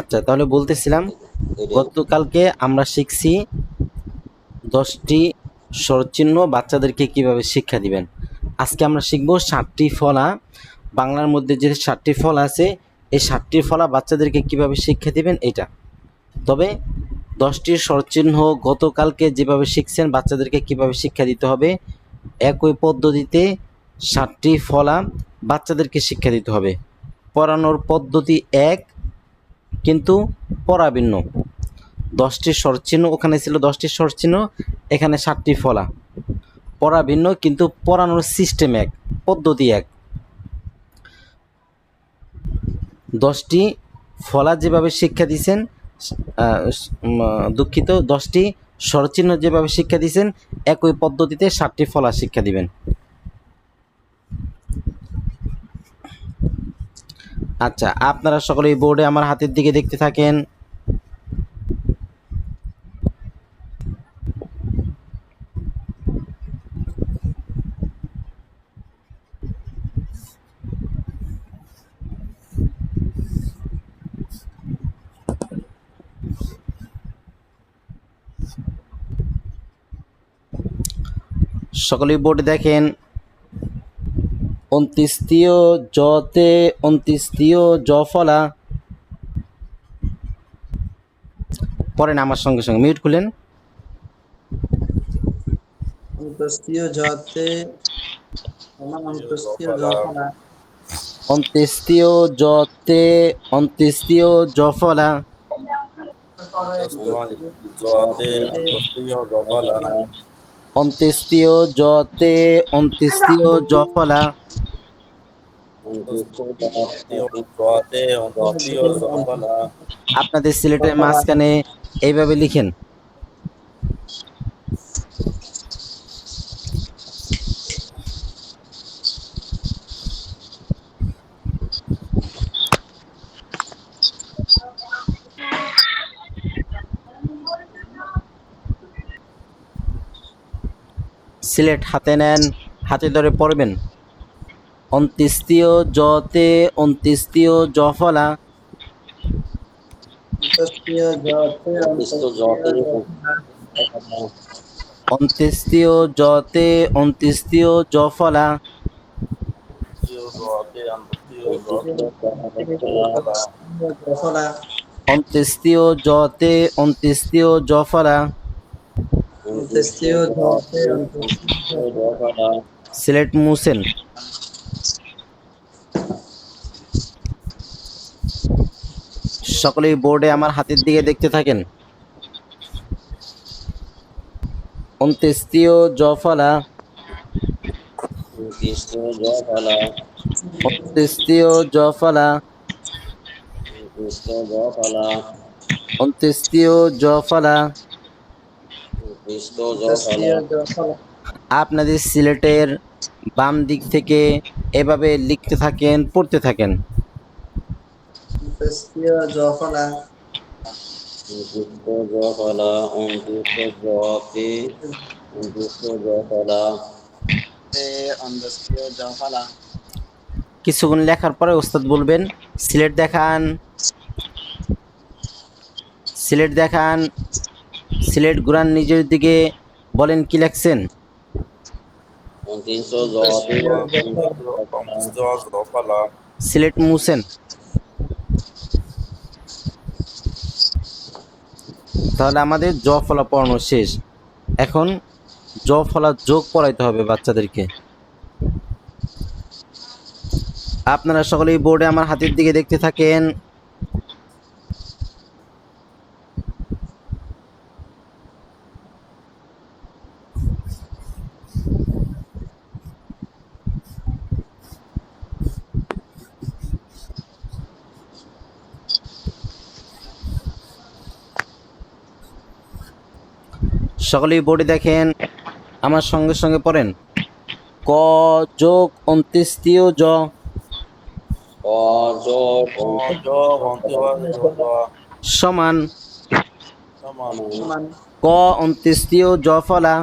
আচ্ছা তাহলে বলতেছিলাম গতকালকে আমরা শিখছি দশটি স্বরচিহ্ন বাচ্চাদেরকে কীভাবে শিক্ষা দিবেন। আজকে আমরা শিখব ষাটটি ফলা। বাংলার মধ্যে যে ষাটটি ফল আছে এই ষাটটি ফলা বাচ্চাদেরকে কীভাবে শিক্ষা দিবেন এটা তবে দশটি স্বরচিহ্ন গতকালকে যেভাবে শিখছেন বাচ্চাদেরকে কীভাবে শিক্ষা দিতে হবে একই পদ্ধতিতে ষাটটি ফলা বাচ্চাদেরকে শিক্ষা দিতে হবে। পড়ানোর পদ্ধতি এক কিন্তু পড়া ভিন্ন দশটি স্বরচিহ্ন ওখানে ছিল, দশটি স্বরচিহ্ন, এখানে ষাটটি ফলা। পড়া ভিন্ন কিন্তু পড়ানোর সিস্টেম এক, পদ্ধতি এক। দশটি ফলা যেভাবে শিক্ষা দিয়েছেন দুঃখিত, দশটি স্বরচিহ্ন যেভাবে শিক্ষা দিয়েছেন একই পদ্ধতিতে ষাটটি ফলা শিক্ষা দিবেন। আচ্ছা আপনারা সকলে এই বোর্ডে আমার হাতের দিকে দেখতে থাকেন। সকলেই বোর্ডে দেখেন। অন্ত্যেষ্টিয় জতে অন্ত্যেষ্টিয় জ ফলা পড়েন আমার সঙ্গে সঙ্গে মিউট খুলেন। অন্তস্তীয় জতে অন্তস্তীয় জফলা। অন্ত্যেষ্টিয় জতে অন্ত্যেষ্টিয় জ ফলা জতে অন্তস্তীয় জফলা। অন্ত্যেষ্টিয় জতে অন্ত্যেষ্টিও জফলা আপনাদের সিলেটের মাঝখানে এইভাবে লিখেন। সিলেট হাতে নেন হাতে ধরে পড়বেন। অন্ত্যেষ্টিয় জতে অন্ত্যেষ্টিয় জফলা অন্তস্তীয় জতে অন্ত্যেষ্টিয় জতে অন্ত্যেষ্টিয় জফলা অন্ত্যেষ্টিয় জতে অন্ত্যেষ্টিয় জফলা সিলেট মুসেন। সকলেই বোর্ডে আমার হাতের দিকে দেখতে থাকেন। অন্ত্যেষ্টিয় জফলা কৃষ্ণ জফলা অন্ত্যেষ্টিয় জফলা কৃষ্ণ জফলা অন্ত্যেষ্টিয় জফলা কৃষ্ণ অন্তস্তীয় জফলা জফলা আপনাদের সিলেটের বাম দিক থেকে এভাবে লিখতে থাকেন পড়তে থাকেন। কিছুক্ষণ লেখার পরে ওস্তাদ বলবেন সিলেট দেখান। সিলেট দেখান। সিলেট গুরান নিজের দিকে বলেন কি লেখছেন? সিলেট মুছেন তাহলে আমাদের জ ফলা পড়ানো শেষ। এখন জ ফলা যোগ পড়াইতে হবে বাচ্চাদেরকে। আপনারা সকলেই বোর্ডে আমার হাতের দিকে দেখতে থাকেন। সকলেই বোর্ডে দেখেন আমার সঙ্গে সঙ্গে পড়েন। ক যোগ অন্ত্যেষ্টিয় জ। সমান। সমান। সমান। ক অন্ত্যেষ্টিয় জ ফলা।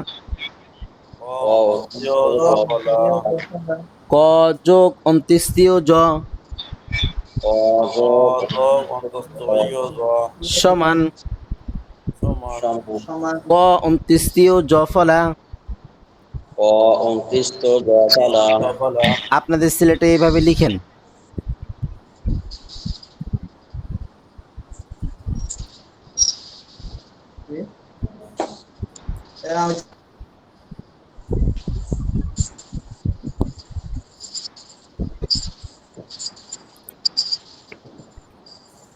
ক যোগ অন্ত্যেষ্টিয় জ। সমান। ক জফলা। আপনাদের সিলেটে এইভাবে লিখেন।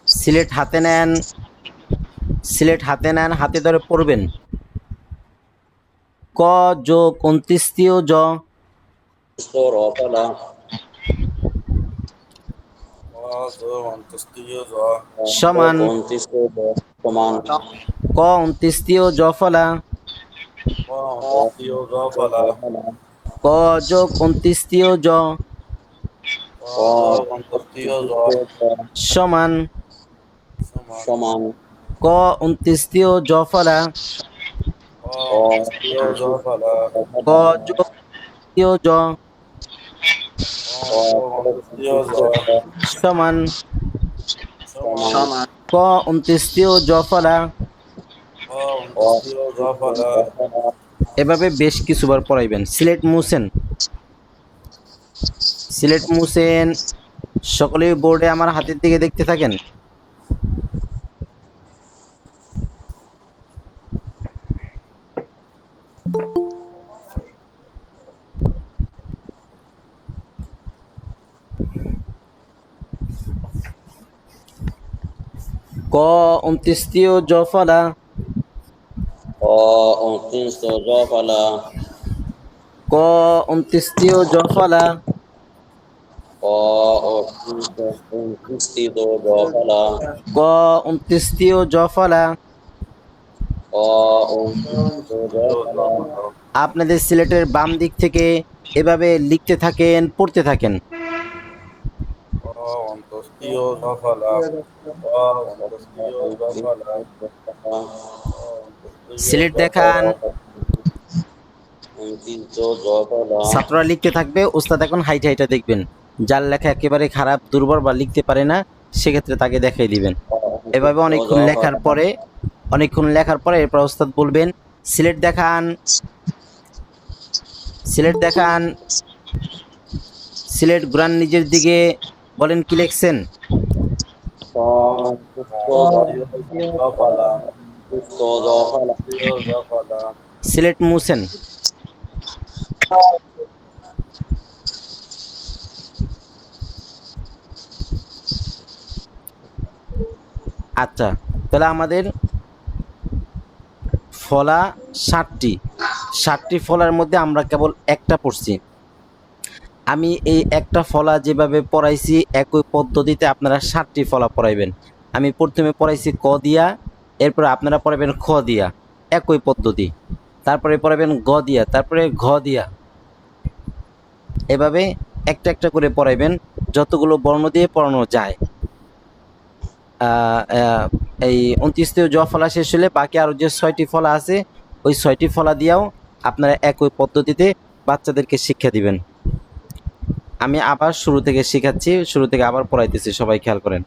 সিলেট হাতে নেন সিলেট হাতে নেন হাতে ধরে পড়বেন। ক জ রফলা জ। সমান। ক জফলা ক জ জ। সমান। সমান। ক জ জফলা। ক সমান ক জফলা। এভাবে বেশ কিছুবার পড়াইবেন। সিলেট মুসেন। সিলেট মুসেন, সকলেই বোর্ডে আমার হাতের দিকে দেখতে থাকেন। ক অন্ত্যেষ্টিয় জফলা। অ অন্তিষ্ঠ জফলা। ক অন্ত্যেষ্টিয় জফলা। ক অন্ত্যেষ্টিয় জফলা। অ অন্তিষ্ঠ জফলা। আপনাদের সিলেটের বাম দিক থেকে এভাবে লিখতে থাকেন পড়তে থাকেন। সিলেট দেখান। ছাত্ররা লিখতে থাকবে ওস্তাদ এখন হাইট হাইটা দেখবেন। যার লেখা একেবারে খারাপ দুর্বল বা লিখতে পারে না সেক্ষেত্রে তাকে দেখাই দিবেন। এভাবে অনেকক্ষণ লেখার পরে অনেকক্ষণ লেখার পরে এরপর ওস্তাদ বলবেন সিলেট দেখান। সিলেট দেখান। সিলেট ঘুরান নিজের দিকে বলেন কি লিখছেন? সিলেট মুছেন। আচ্ছা তাহলে আমাদের ফলা ষাটটি। ষাটটি ফলার মধ্যে আমরা কেবল একটা পড়ছি। আমি এই একটা ফলা যেভাবে পড়াইছি, একই পদ্ধতিতে আপনারা সাতটি ফলা পড়াইবেন। আমি প্রথমে পড়াইছি ক দিয়া, এরপরে আপনারা পড়াবেন খ দিয়া, একই পদ্ধতি। তারপরে পড়াবেন গ দিয়া, তারপরে ঘ দিয়া। এভাবে একটা একটা করে পড়াইবেন, যতগুলো বর্ণ দিয়ে পড়ানো যায়। এই উনত্রিশটিও জ ফলা শেষ হলে বাকি আরও যে ছয়টি ফলা আছে, ওই ছয়টি ফলা দিয়েও আপনারা একই পদ্ধতিতে বাচ্চাদেরকে শিক্ষা দিবেন। আমি আবার শুরু থেকে শিখাচ্ছি শুরু থেকে আবার পড়াইতেছি সবাই খেয়াল করেন।